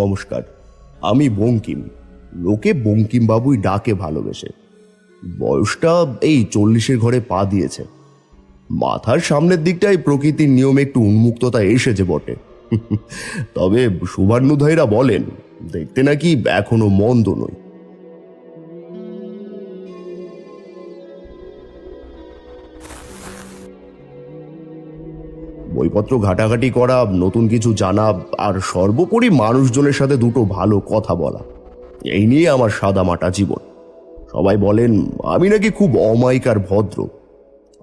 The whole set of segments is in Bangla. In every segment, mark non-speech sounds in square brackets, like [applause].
নমস্কার। আমি বঙ্কিম। লোকে বঙ্কিম বাবুই ডাকে ভালোবেসে। বয়সটা এই চল্লিশের ঘরে পা দিয়েছে। মাথার সামনের দিকটায় প্রকৃতির নিয়মে একটু উন্মুক্ততা এসেছে বটে। তবে শুভান্নুধাইরা বলেন, দেখতে নাকি এখনও মন্দ নই বইপত্র ঘাটাঘাটি করা, নতুন কিছু জানা, আর সর্বোপরি মানুষজনের সাথে দুটো ভালো কথা বলা। এই নিয়ে আমার সাদা মাটা জীবন। সবাই বলেন, আমি নাকি খুব অমায়িক আর ভদ্র।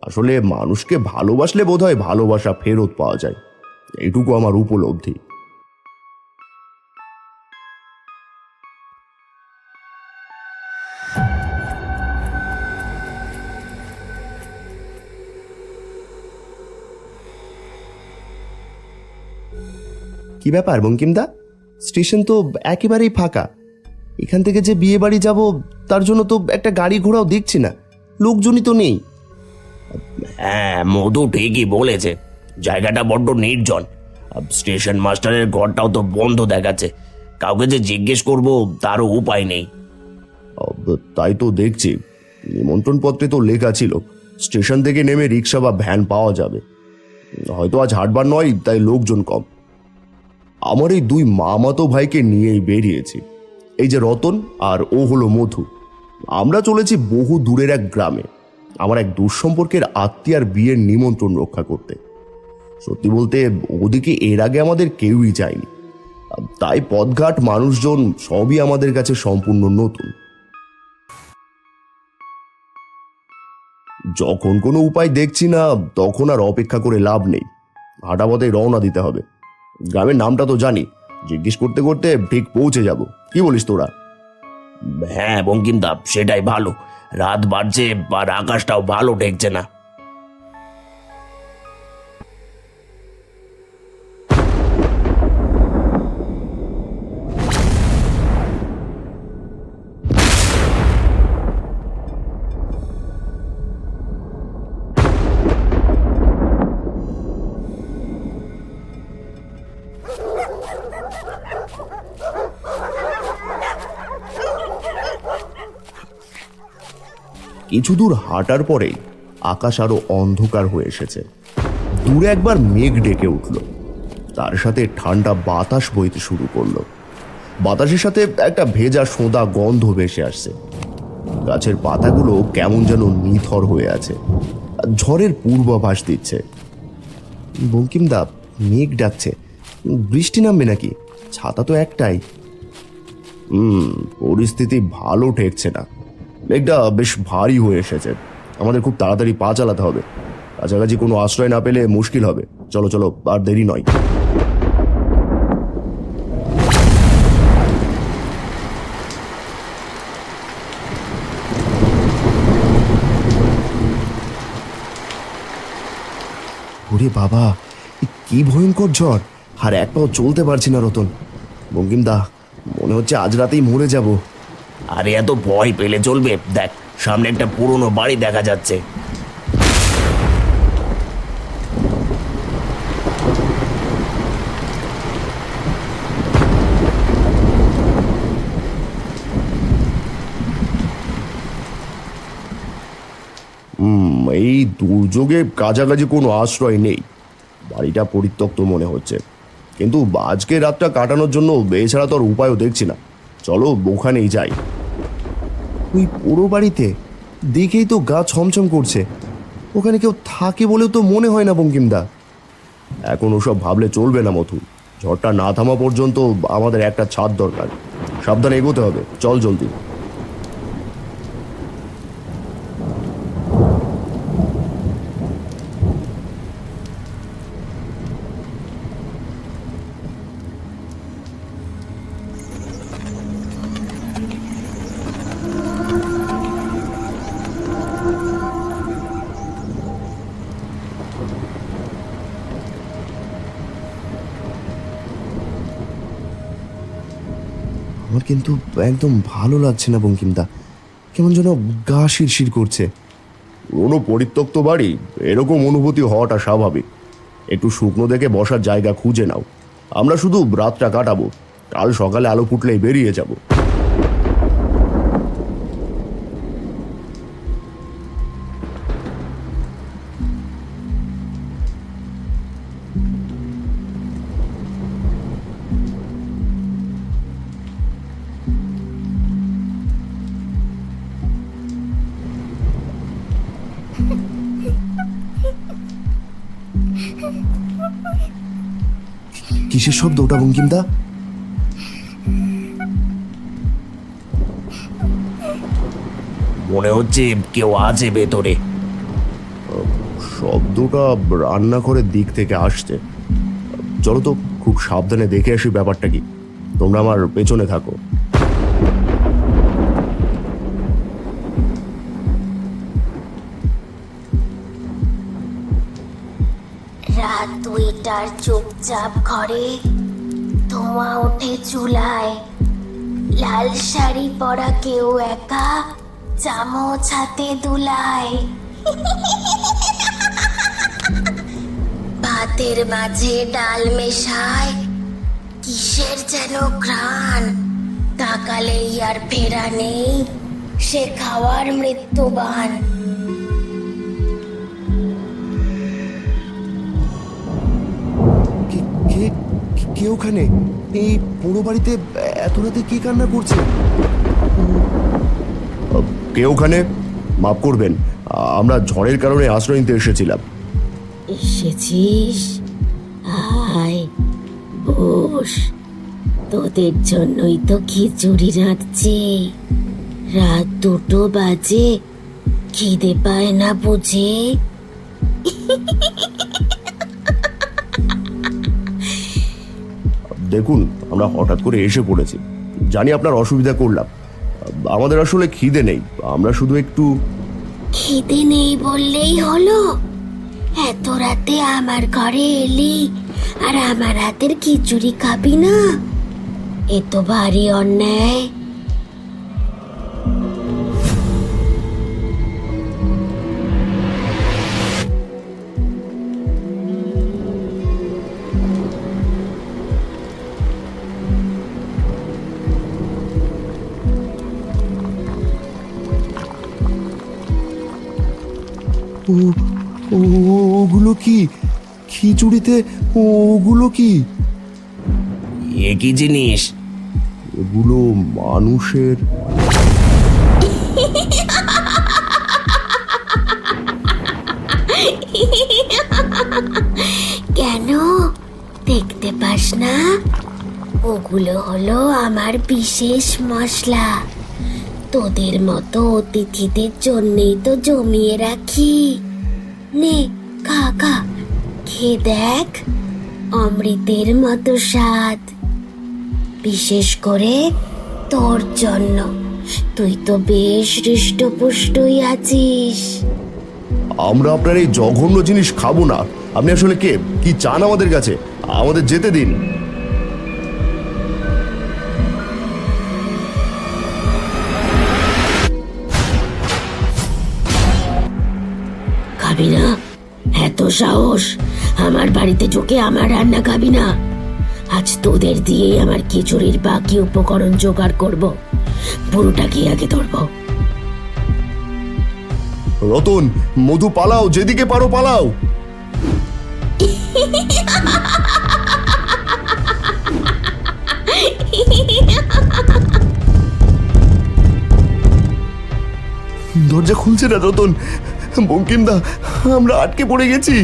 আসলে মানুষকে ভালোবাসলে বোধহয় ভালোবাসা ফেরত পাওয়া যায়। এইটুকু আমার উপলব্ধি। কি ব্যাপার বঙ্কিমদা? স্টেশন তো একেবারেই ফাঁকা। এখান থেকে যে বিয়ে বাড়ি যাব তার জন্য তো একটা গাড়ি ঘোড়াও দেখছি না। লোকজনই তো নেই। হ্যাঁ মধু ঠিকই বলেছে। জায়গাটা বড্ড নির্জন। স্টেশন মাস্টারের ঘরটাও তো বন্ধ দেখাচ্ছে। কাউকে যে জিজ্ঞেস করব তারও উপায় নেই। তাই তো দেখছি। নিমন্ত্রণ পত্রে তো লেখা ছিল। স্টেশন থেকে নেমে রিক্সা বা ভ্যান পাওয়া যাবে। হয়তো আজ হাটবার নয়, তাই লোকজন কম। আমার এই দুই মামাতো ভাইকে নিয়েই বেরিয়েছি। এই যে রতন আর ও হলো মধু। আমরা চলেছি বহু দূরের এক গ্রামে। আমার এক দুঃসম্পর্কের আত্মীয়ার বিয়ের নিমন্ত্রণ রক্ষা করতে। সত্যি বলতে, ওদিকে এর আগে আমাদের কেউই যায়নি। তাই পদঘাট মানুষজন সবই আমাদের কাছে সম্পূর্ণ নতুন। যখন কোনো উপায় দেখছি না, তখন আর অপেক্ষা করে লাভ নেই। হাঁটাপথে রওনা দিতে হবে। গ্রামের নামটা তো জানি। জিজ্ঞেস করতে করতে ঠিক পৌঁছে যাব। কি বলিস তোরা? হ্যাঁ বঙ্কিমদা, সেটাই ভালো। রাত বাড়ছে আর আকাশটাও ভালো ঠেকছে না। কিছু দূর হাঁটার পরেই আকাশ আরও অন্ধকার হয়ে এসেছে। দূরে একবার মেঘ ডেকে উঠল। তার সাথে ঠান্ডা বাতাস বইতে শুরু করল। বাতাসের সাথে একটা ভেজা সোঁদা গন্ধ ভেসে আসছে। গাছের পাতাগুলো কেমন যেন নিথর হয়ে আছে। ঝড়ের পূর্বাভাস দিচ্ছে। বঙ্কিমদা মেঘ ডাকছে। বৃষ্টি নামবে নাকি? ছাতা তো একটাই। হুম, পরিস্থিতি ভালো ঠেকছে না। মেঘটা বেশ ভারী হয়ে এসেছে। আমাদের খুব তাড়াতাড়ি পা চালাতে হবে। কাছাকাছি কোনো আশ্রয় না পেলে মুশকিল হবে। চলো চলো, আর দেরি নয়। ওরে বাবা কি ভয়ঙ্কর ঝড়! আর এক পাও চলতে পারছি না রতন। বঙ্কিম দা মনে হচ্ছে আজ রাতেই মরে যাব। আরে এত ভয় পেলে চলবে? দেখ, সামনে একটা পুরনো বাড়ি দেখা যাচ্ছে। এই দুর্যোগে কাছাকাছি কোনো আশ্রয় নেই। বাড়িটা পরিত্যক্ত মনে হচ্ছে। কিন্তু আজকে রাতটা কাটানোর জন্য এছাড়া তো আর উপায়ও দেখছি না। চলো ওখানেই যাই। ওই পুরো বাড়িতে দেখেই তো গা ছমছম করছে। ওখানে কেউ থাকে বলেও তো মনে হয় না বঙ্কিমদা। এখন ওসব ভাবলে চলবে না মথু ঝড়টা না থামা পর্যন্ত আমাদের একটা ছাদ দরকার। সাবধানে এগোতে হবে। চল জলদি। আমার কিন্তু একদম ভালো লাগছে না, বঙ্কিমদা। কেমন যেন গা শিরশির করছে। কোনো পরিত্যক্ত বাড়ি, এরকম অনুভূতি হওয়াটা স্বাভাবিক। একটু শুকনো দেখে বসার জায়গা খুঁজে নাও। আমরা শুধু রাতটা কাটাবো। কাল সকালে আলো ফুটলেই বেরিয়ে যাব। কিসের শব্দ ওটা বঙ্কিমদা? মনে হচ্ছে কেউ আছে ভেতরে। শব্দটা রান্নাঘরের দিক থেকে আসছে। চলো তো খুব সাবধানে দেখে আসি ব্যাপারটা কি। তোমরা আমার পেছনে থাকো। দুইটার চুপচাপ ঘরে ধোঁয়া ওঠে চুলায়। লাল শাড়ি পরা কেউ একা চামচ হাতে দুলায়। ভাতের মাঝে ডাল মেশায়, কিসের যেন ঘ্রাণ? তাকালেই আর ফেরা নেই সে খাওয়ার মৃত্যুবান। কে ওখানে? এই পুরো বাড়িতে এত রাতে কে কান্না করছে? কে ওখানে? মাফ করবেন আমরা ঝড়ের কারণে আশ্রয় নিতে এসেছিলাম। এসেছিস? আয় বস। তোদের জন্যই তো খিচুড়ি রাঁধছে। রাত দুটো বাজে খিদে পায় না বুঝে? [laughs] দেখুন, আমরা হঠাৎ করে এসে পড়েছি। জানি আপনার অসুবিধা করলাম। আমাদের আসলে খিদে নেই। আমরা শুধু একটু খিদে নেই বললেই হলো। এত রাতে আমার ঘরে এলি, আর আমার হাতের খিচুড়ি খাবি না? এ তো ভারী অন্যায়। ওগুলো কি? খিচুড়িতে ওগুলো কি? এ কি জিনিস? এগুলো মানুষের। কেন? দেখতে পাস না? ওগুলো হলো আমার বিশেষ মশলা। তোদের মতো অতিথিদের জন্যেই তো জমিয়ে রাখি। নে, খা খা, খেয়ে দেখ অমৃতের মতো স্বাদ। বিশেষ করে তোর জন্য। তুই তো বেশ হৃষ্টপুষ্টই আছিস। আমরা আপনার এই জঘন্য জিনিস খাব না। আপনি আসলে কে? কি চান আমাদের কাছে? আমাদের যেতে দিন। খাবি না। এত সাহস। আমার বাড়িতে ঢুকে আমার রান্না খাবি না। আজ তোদের দিয়েই আমার খিচুড়ির বাকি উপকরণ জোগাড় করব। পুরোটাকে আগে ধরবো। রতন মধু পালাও যেদিকে পারো পালাও। দরজা খুলছে না রতন। বঙ্কিমদা আমরা আটকে পড়ে গেছি।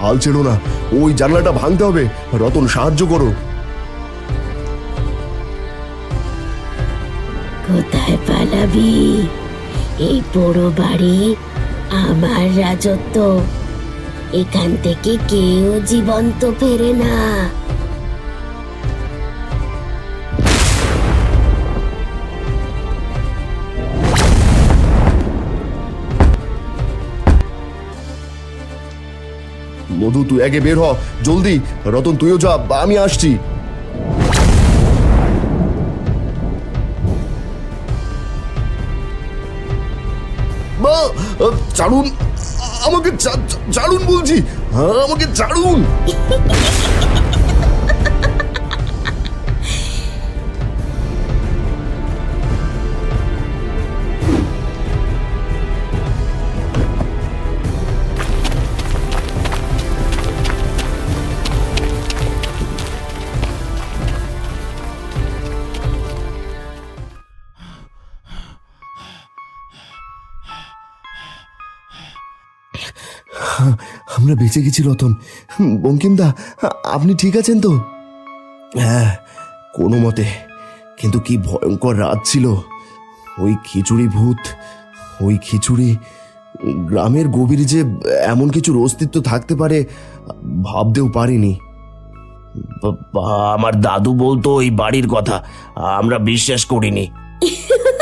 হাল ছেড়ো না, ওই জানলাটা ভাঙতে হবে, রতন সাহায্য করো। কোথায় পালাবি? এই বড় বাড়ি আমার রাজত্ব। এখান থেকে কেউ জীবন্ত ফেরে না। মধু, তুই আগে বের হ। জলদি, রতন, তুইও যা, আমি আসছি। চারুন আমাকে চা- চা- বলছি। হ্যাঁ আমাকে চাড়ুন আমরা বেঁচে গেছি রতন। বঙ্কিমদা, আপনি ঠিক আছেন তো? হ্যাঁ কোনো মতে। কিন্তু কি ভয়ঙ্কর রাত ছিল। ওই খিচুড়ি ভূত, ওই খিচুড়ি, গ্রামের গভীরে যে এমন কিছুর অস্তিত্ব থাকতে পারে, ভাবতেও পারিনি। আমার দাদু বলতো ওই বাড়ির কথা, আমরা বিশ্বাস করিনি। [laughs]